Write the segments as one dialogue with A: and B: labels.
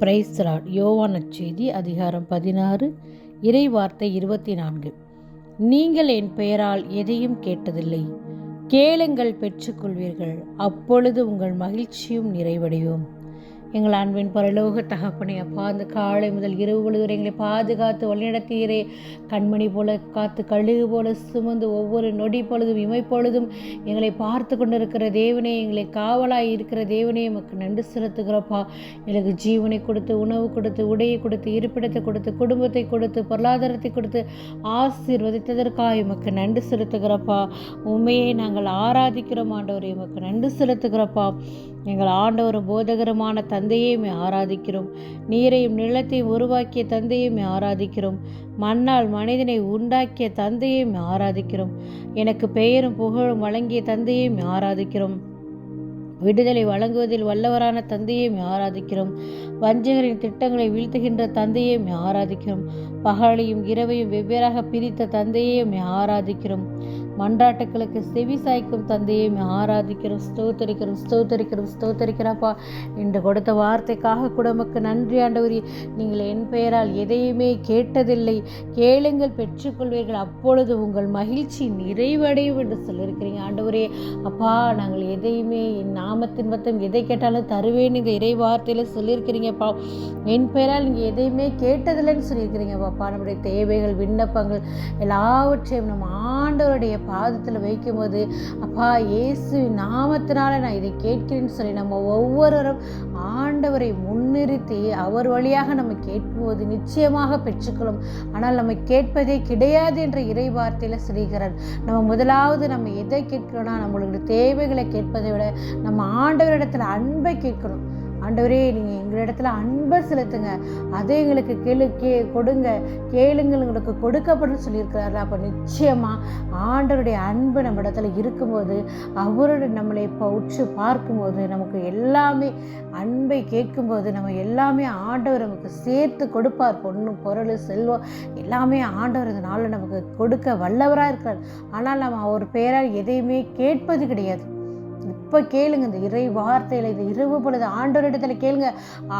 A: பிரைஸ்ராட். யோவான செய்தி அதிகாரம் பதினாறு இறை வார்த்தை இருபத்தி நான்கு நீங்கள் என் பெயரால் எதையும் கேட்டதில்லை. கேளுங்கள் பெற்றுக்கொள்வீர்கள். அப்பொழுது உங்கள் மகிழ்ச்சியும் நிறைவடையும். எங்கள் அன்பின் பரலோக தகப்பனே அப்பா அந்த காலை முதல் இரவு பொழுது எங்களை பாதுகாத்து வழிநடத்தீரே கண்மணி போல காத்து கழுகு போல சுமந்து ஒவ்வொரு நொடி பொழுதும் இமை பொழுதும் எங்களை பார்த்து கொண்டிருக்கிற தேவனே எங்களை காவலாய் இருக்கிற தேவனே எமக்கு நன்றி செலுத்துகிறப்பா. எனக்கு ஜீவனை கொடுத்து உணவு கொடுத்து உடையை கொடுத்து இருப்பிடத்தை கொடுத்து குடும்பத்தை கொடுத்து பொருளாதாரத்தை கொடுத்து ஆசீர்வதித்ததற்காக எமக்கு நன்றி செலுத்துகிறப்பா. உண்மையை நாங்கள் ஆராதிக்கிறோம் ஆண்டவர் எமக்கு நன்றி செலுத்துகிறப்பா. எங்கள் ஆண்டவர் போதகரமான தந்தையை ஆராதிக்கிறோம். நீரையும் நிலத்தையும் உருவாக்கிய தந்தையுமே ஆராதிக்கிறோம். மண்ணால் மனிதனை உண்டாக்கிய தந்தையை ஆராதிக்கிறோம். எனக்கு பெயரும் புகழும் வழங்கிய தந்தையை ஆராதிக்கிறோம். விடுதலை வழங்குவதில் வல்லவரான தந்தையை ஆராதிக்கிறோம். வஞ்சகரின் திட்டங்களை வீழ்த்துகின்ற தந்தையை ஆராதிக்கிறோம். பகலையும் இரவையும் வெவ்வேறாக பிரித்த தந்தையை ஆராதிக்கிறோம். மன்றாட்டுக்களுக்கு செவி சாய்க்கும் தந்தையை ஆராதிக்கிறோம். ஸ்தோத்தரிக்கிறோம் ஸ்தோத்தரிக்கிறோம் ஸ்தோத்தரிக்கிறப்பா என்று கொடுத்த வார்த்தைக்காக குடும்பக்கு நன்றி ஆண்டவரி. நீங்கள் என் பெயரால் எதையுமே கேட்டதில்லை. கேளுங்கள் பெற்றுக்கொள்வீர்கள். அப்பொழுது உங்கள் மகிழ்ச்சி நிறைவடையும் என்று சொல்லியிருக்கிறீங்க ஆண்டவரே. அப்பா நாங்கள் எதையுமே என் நாமத்தின் பத்தம் எதை கேட்டாலும் தருவேன். இந்த இறை வார்த்தையில் சொல்லியிருக்கிறீங்கப்பா என் பெயரால் நீங்கள் எதையுமே கேட்டதில்லைன்னு சொல்லியிருக்கிறீங்க பாப்பா. நம்முடைய தேவைகள் விண்ணப்பங்கள் எல்லாவற்றையும் நம்ம ஆண்டவருடைய பாதத்தில் வைக்கும்போது அப்பா இயேசு நாமத்தினால நான் இதை கேட்கிறேன்னு சொல்லி நம்ம ஒவ்வொருவரும் ஆண்டவரை முன்னிறுத்தி அவர் வழியாக நம்ம கேட்கும்போது நிச்சயமாக பெற்றுக்கொள்ளும். ஆனால் நம்ம கேட்பதே கிடையாது என்ற இறை வார்த்தையில் ஸ்ரீகரன் நம்ம முதலாவது நம்ம எதை கேட்கிறோன்னா நம்மளுடைய தேவைகளை கேட்பதை விட நம்ம ஆண்டவரிடத்தில் அன்பை கேட்கணும். ஆண்டவரே நீங்கள் எங்களிடத்துல அன்பை செலுத்துங்க. அதை எங்களுக்கு கேளு கே கொடுங்க. கேளுங்கள் எங்களுக்கு கொடுக்கப்படும் சொல்லியிருக்கிறாரு. அப்போ நிச்சயமாக ஆண்டவருடைய அன்பு நம்ம இடத்துல இருக்கும்போது அவருடைய நம்மளை இப்போ உற்று பார்க்கும்போது நமக்கு எல்லாமே அன்பை கேட்கும்போது நம்ம எல்லாமே ஆண்டவர் நமக்கு சேர்த்து கொடுப்பார். பொண்ணு பொருள் செல்வம் எல்லாமே ஆண்டவர் இதனால் நமக்கு கொடுக்க வல்லவராக இருக்கார் ஆனால் நம்ம அவர் பேரால் எதையுமே கேட்பது கிடையாது. இப்போ கேளுங்க இந்த இறை வார்த்தையில் இந்த இரவு பொழுது ஆண்டவரிடத்தில் கேளுங்க.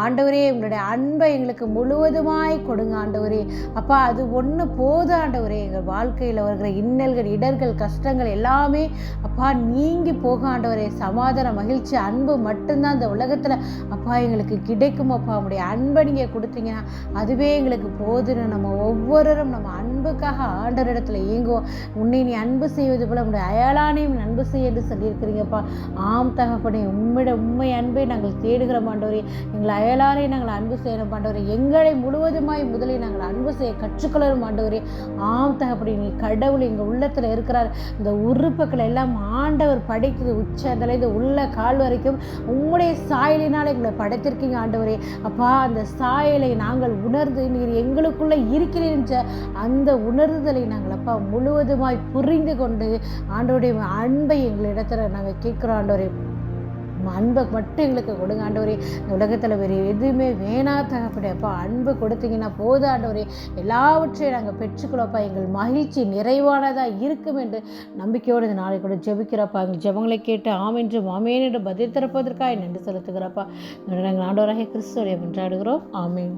A: ஆண்டவரே உங்களுடைய அன்பை எங்களுக்கு முழுவதுமாய் கொடுங்க ஆண்டவரே. அப்பா அது ஒன்று போது ஆண்டவரே. எங்கள் வாழ்க்கையில் வருகிற இன்னல்கள் இடர்கள் கஷ்டங்கள் எல்லாமே அப்பா நீங்கி போக ஆண்டவரே. சமாதான மகிழ்ச்சி அன்பு மட்டும்தான் இந்த உலகத்தில் அப்பா எங்களுக்கு கிடைக்கும் அப்பா. உங்களுடைய அன்பை நீங்கள் கொடுத்தீங்கன்னா அதுவே எங்களுக்கு போதுன்னு நம்ம ஒவ்வொருவரும் நம்ம அன்புக்காக ஆண்டவரிடத்தில் இயங்குவோம் உன்னை நீ அன்பு செய்வது போல உங்களுடைய அயலானையும் அன்பு செய்ய என்று சொல்லியிருக்கிறீங்கப்பா. ஆம் தகப்பனே உம்மிட உண்மை அன்பை நாங்கள் தேடுகிற மாண்டவரே எங்கள் அயலாரை நாங்கள் அன்பு செய்கிற மாண்டவரே எங்களை முழுவதுமாய் முதலில் நாங்கள் அன்பு செய்ய கற்றுக்கொள்ள மாண்டவரே ஆம் தகப்பனே நீ கடவுள் எங்கள் உள்ளத்தில் இருக்கிறார். இந்த உறுப்புகளை எல்லாம் ஆண்டவர் படைத்தது உச்சத்தில் உள்ள கால் வரைக்கும் உம்முடைய சாயலினால் எங்களை படைத்திருக்கீங்க ஆண்டவரே. அப்பா அந்த சாயலை நாங்கள் உணர்ந்து நீர் எங்களுக்குள்ளே இருக்கிறேன் என்ற அந்த உணர்தலை நாங்கள் அப்பா முழுவதுமாய் புரிந்து கொண்டு ஆண்டோடைய அன்பை எங்களிடத்தில் நாங்கள் கேட்குறோம் ஆண்டவரே. அன்பை மட்டும் எங்களுக்கு கொடுங்க ஆண்டவரே. இந்த உலகத்தில் வேறு எதுவுமே வேணா தகப்படே அன்பு கொடுத்தீங்கன்னா போதும் ஆண்டவரே. எல்லாவற்றையும் நாங்கள் பெற்றுக்கொள்ளப்பா எங்கள் மகிழ்ச்சி நிறைவானதாக இருக்கும் என்று நம்பிக்கையோடு இந்த நாளை கூட ஜெபிக்கிறப்பா எங்கள் ஜெபங்களை கேட்டு ஆமென்று மாமேன் என்று பதில் திறப்பதற்காக நன்றி செலுத்துகிறப்பா நாங்கள் ஆண்டவராக கிறிஸ்துவரை மன்றாடுகிறோம் ஆமேன்.